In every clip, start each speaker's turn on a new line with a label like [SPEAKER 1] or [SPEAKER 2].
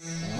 [SPEAKER 1] Mm-hmm.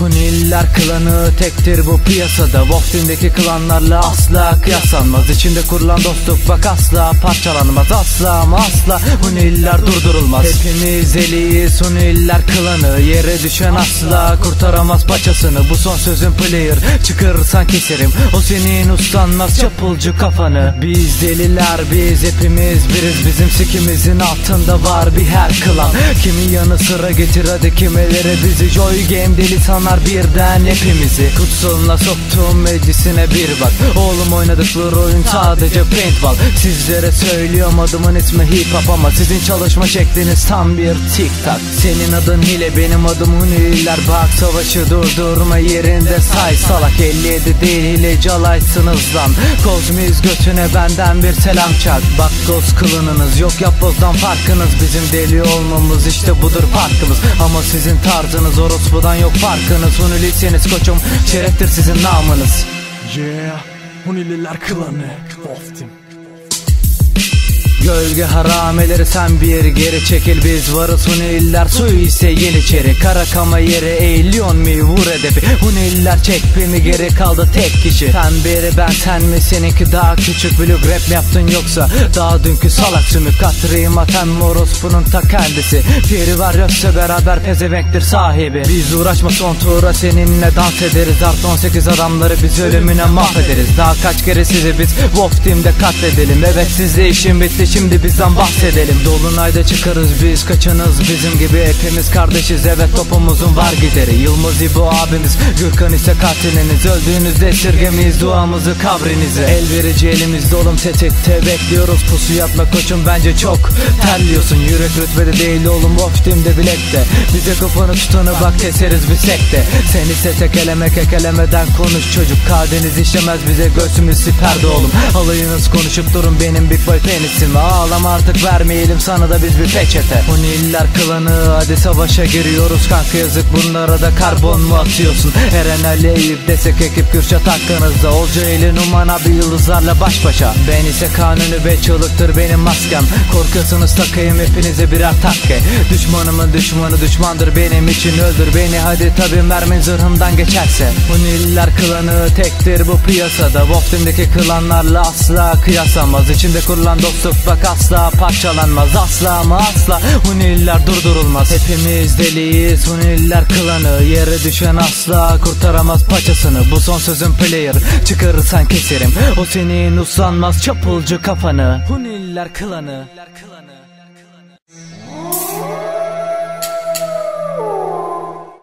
[SPEAKER 1] Huniller klanı tektir bu piyasada. Wolfteam'deki klanlarla asla kıyaslanmaz İçinde kurulan dostluk bak asla parçalanmaz. Asla ama asla Huniller durdurulmaz. Hepimiz eliyiz Huniller klanı. Yere düşen asla kurtaramaz paçasını. Bu son sözün player çıkarırsan keserim. O senin ustanmaz çapulcu kafanı. Biz deliler biz hepimiz biriz. Bizim sikimizin altında var bir her klan. Kimi yanı sıra getir hadi kimileri bizi. Joy game deli sanar birden hepimizi Kutsalına soktuğum meclisine bir bak. Oğlum oynadıkları oyun sadece paintball. Sizlere söylüyorum adımın ismi hip hop ama Sizin çalışma şekliniz tam bir tik tak Senin adın hile benim adım Huniler Bak savaşı durdurma yerinde say. Salak 57 değil hileci alaysınız lan Kozmiz götüne benden bir selam çak. Bak goz kılınınız yok yapbozdan farkınız. Bizim deli olmamız işte budur farkımız. Ama sizin tarzınız orospudan yok farkınız Huniliyseniz koçum. Şereftir sizin namınız.
[SPEAKER 2] Yeah, Hunililer klanı. Wolfteam
[SPEAKER 1] Gölge harameleri sen bir geri çekil. Biz varız Huniller su ise yeniçeri. Karakama yere eğiliyon mi vur hedefi. Huniller çek mi geri kaldı tek kişi. Sen biri ben sen mi? Seninki daha küçük. Blue rap mi yaptın yoksa? Daha dünkü salak sümük. Katrıyım atan morospunun ta kendisi. Piri var yoksa beraber pezevenktir sahibi. Biz uğraşma son tura seninle dans ederiz. Artı 18 adamları biz ölümüne mahvederiz. Daha kaç kere sizi biz Wolf Team'de katledelim. Evet sizde işim bitti şimdi bizden bahsedelim. Dolunayda çıkarız biz kaçınız bizim gibi. Hepimiz kardeşiz evet topumuzun var gideri. Yılmaz İbo abimiz Gürkan ise katiliniz. Öldüğünüzde esirgemeyiz duamızı kabrinize El verici elimizde oğlum tetikte bekliyoruz. Pusu yatma koçum bence çok terliyorsun. Yürek rütbede değil oğlum of team'de bilekte Bize kafanı tutanı bak keseriz bir sekte. Sen ise tekeleme kekelemeden konuş çocuk. Kadeniz işlemez bize göğsümüz siperde oğlum. Alayınız konuşup durun benim big boy penisim Ağlama artık vermeyelim sana da biz bir peçete. Huniller klanı hadi savaşa giriyoruz Kanka yazık bunlara da karbon mu atıyorsun? Eren Ali Eyüp desek ekip Kürşat hakkınızda. Olca ile Numan abi yıldızlarla baş başa. Ben ise kanunu ve çığlıktır benim maskem. Korkuyorsunuz takayım hepinize birer takke. Düşmanımın düşmanı düşmandır benim için öldür beni. Hadi tabi mermin zırhımdan geçerse. Huniller klanı tektir bu piyasada. Wolfteam'deki klanlarla asla kıyaslanmaz İçinde kurulan dostluk bak asla parçalanmaz Asla ama asla. Huniller durdurulmaz Hepimiz deliyiz. Huniller klanı Yere düşen asla kurtaramaz paçasını. Bu son sözün player Çıkarırsan keserim. O senin uslanmaz çapulcu kafanı. Huniller klanı